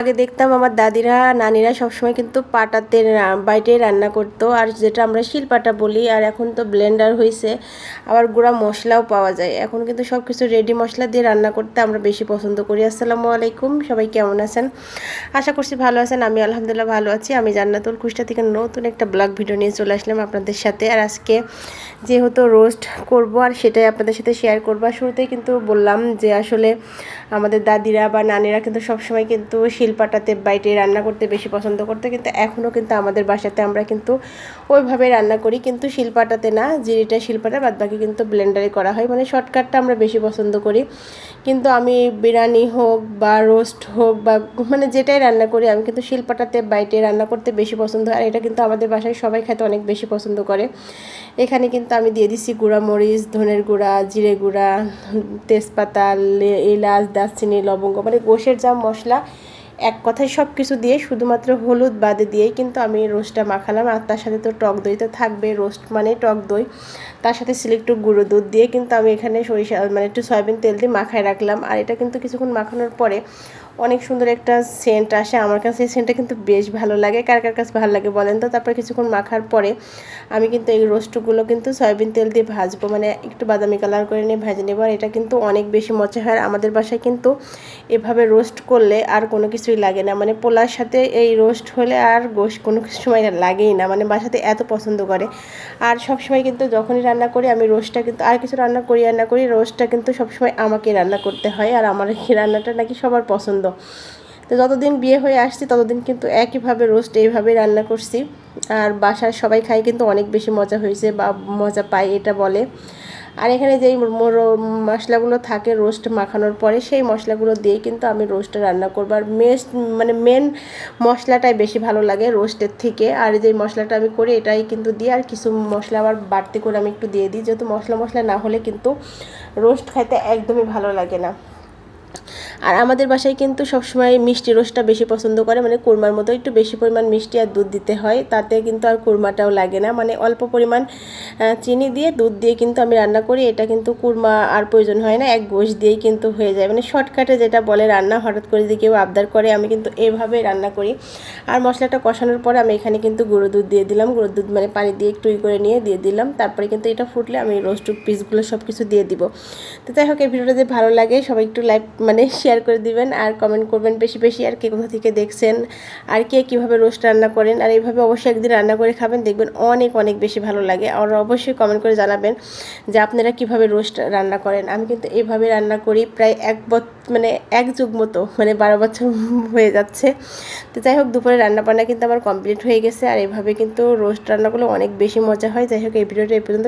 আগে দেখতাম আমার দাদিরা, নানিরা সবসময় কিন্তু পাটাতে বাইটে রান্না করতো। আর যেটা আমরা শিলপাটা বলি, আর এখন তো ব্লেন্ডার হয়েছে আবার গুঁড়া মশলাও পাওয়া যায়। এখন কিন্তু সব কিছু রেডি মশলা দিয়ে রান্না করতে আমরা বেশি পছন্দ করি। আসসালামু আলাইকুম, সবাই কেমন আছেন? আশা করছি ভালো আছেন আমি আলহামদুলিল্লাহ ভালো আছি। আমি জান্নাতুল খুশটা থেকে নতুন একটা ব্লগ ভিডিও নিয়ে চলে আসলাম আপনাদের সাথে। আর আজকে যেহেতু রোস্ট করব, আর সেটাই আপনাদের সাথে শেয়ার করব শুরুতেই কিন্তু বললাম যে আসলে আমাদের দাদিরা বা নানিরা কিন্তু সবসময় কিন্তু শিলপাটাতে বাইটে রান্না করতে বেশি পছন্দ করতে, কিন্তু এখনও কিন্তু আমাদের বাসাতে আমরা কিন্তু ওইভাবে রান্না করি, কিন্তু শিলপাটাতে না, জিরিটা শিলপাটা বাদ বাকি কিন্তু ব্লেন্ডারে করা হয় মানে শর্টকাটটা আমরা বেশি পছন্দ করি। কিন্তু আমি বিরিয়ানি হোক বা রোস্ট হোক বা মানে যেটাই রান্না করি, আমি কিন্তু শিলপাটাতে বাইটে রান্না করতে বেশি পছন্দ আর এটা কিন্তু আমাদের বাসায় সবাই খেতে অনেক বেশি পছন্দ করে। এখানে কিন্তু আমি দিয়ে দিচ্ছি গুঁড়া মরিচ, ধনের গুঁড়া, জিরে গুঁড়া, তেজপাতা এলাচ, দারচিনি, লবঙ্গ মানে গোশের যা মশলা এক কথায় সব কিছু দিয়ে শুধুমাত্র হলুদ বাদে দিয়েই কিন্তু আমি রোস্টটা মাখালাম। আর তার সাথে তো টক দই তো থাকবে, রোস্ট মানে টক দই। তার সাথে ছিল একটু গুঁড়ো দুধ দিয়ে কিন্তু আমি এখানে সরিষা মানে একটু সয়াবিন তেল দিয়ে মাখায় রাখলাম। আর এটা কিন্তু কিছুক্ষণ মাখানোর পরে অনেক সুন্দর একটা সেন্ট আসে। আমার কাছে এই সেন্টটা কিন্তু বেশ ভালো লাগে। কার কার কাছে ভালো লাগে বলেন তো? তারপর কিছুক্ষণ মাখার পরে আমি কিন্তু এই রোস্টগুলো কিন্তু সয়াবিন তেল দিয়ে ভাজবো। মানে একটু বাদামি কালার করে নিয়ে ভেজে নেব। আর এটা কিন্তু অনেক বেশি মজা হয়। আমাদের বাসায় কিন্তু এভাবে রোস্ট করলে আর কোনো কিছুই লাগে না। মানে পোলার সাথে এই রোস্ট হলে আর গোশ কোনো সময় লাগেই না। মানে বাসাতে এত পছন্দ করে। আর সবসময় কিন্তু যখনই রান্না করি, আমি রোস্টটা কিন্তু আর কিছু রান্না করি রান্না করি রোস্টটা কিন্তু সবসময় আমাকে রান্না করতে হয়। আর আমার এই রান্নাটা নাকি সবার পছন্দ। তো যতদিন বিয়ে হয়ে আসছি, ততদিন কিন্তু একইভাবে রোস্ট এইভাবে রান্না করছি। আর বাসার সবাই খাই কিন্তু অনেক বেশি মজা হয়েছে বা মজা পাই এটা বলে। আর এখানে যেই মশলাগুলো থাকে রোস্ট মাখানোর পরে, সেই মশলাগুলো দিয়ে কিন্তু আমি রোস্টটা রান্না করব। আর মেস মানে মেন মশলাটাই বেশি ভালো লাগে রোস্টের থেকে। আর যেই মশলাটা আমি করি, এটাই কিন্তু দিই আর কিছু মশলা আবার বাড়তি করে আমি একটু দিয়ে দিই। যেহেতু মশলা মশলা না হলে কিন্তু রোস্ট খাইতে একদমই ভালো লাগে না। আর আমাদের বাসায় কিন্তু সবসময় মিষ্টি রোস্টটা বেশি পছন্দ করে মানে কোরমার মতো একটু বেশি পরিমাণ মিষ্টি আর দুধ দিতে হয়। তাতে কিন্তু আর কোরমাটাও লাগে না। মানে অল্প পরিমাণ চিনি দিয়ে দুধ দিয়ে কিন্তু আমি রান্না করি। এটা কিন্তু কুরমা আর প্রয়োজন হয় না, এক গোশ দিয়েই কিন্তু হয়ে যায়। মানে শর্টকাটে যেটা বলে রান্না, হঠাৎ করে যদি কেউ আবদার করে, আমি কিন্তু এভাবে রান্না করি। আর মশলাটা কষানোর পরে আমি এখানে কিন্তু গুঁড়ো দুধ দিয়ে দিলাম। গুঁড়ো দুধ মানে পানি দিয়ে একটু করে নিয়ে দিয়ে দিলাম। তারপরে কিন্তু এটা ফুটলে আমি রোস্ট পিসগুলো সব কিছু দিয়ে দিব। তো যাই হোক, এই ভিডিওটা যদি ভালো লাগে, সবাই একটু লাইক মানে শেয়ার করে দিবেন আর কমেন্ট করবেন বেশি বেশি আর কে কোথা থেকে দেখছেন, আর কে কীভাবে রোস্ট রান্না করেন, আর এইভাবে অবশ্যই একদিন রান্না করে খাবেন, দেখবেন অনেক অনেক বেশি ভালো লাগে। আর অবশ্যই কমেন্ট করে জানাবেন যে আপনারা কীভাবে রোস্ট রান্না করেন। আমি কিন্তু এইভাবে রান্না করি প্রায় এক মানে এক যুগ মতো মানে বারো বছর হয়ে যাচ্ছে। তো যাই হোক, দুপুরে রান্না বান্না কিন্তু আমার কমপ্লিট হয়ে গেছে, আর এইভাবে কিন্তু রোস্ট রান্নাগুলো অনেক বেশি মজা হয়। যাই হোক, এই ভিডিওটা এই পর্যন্ত।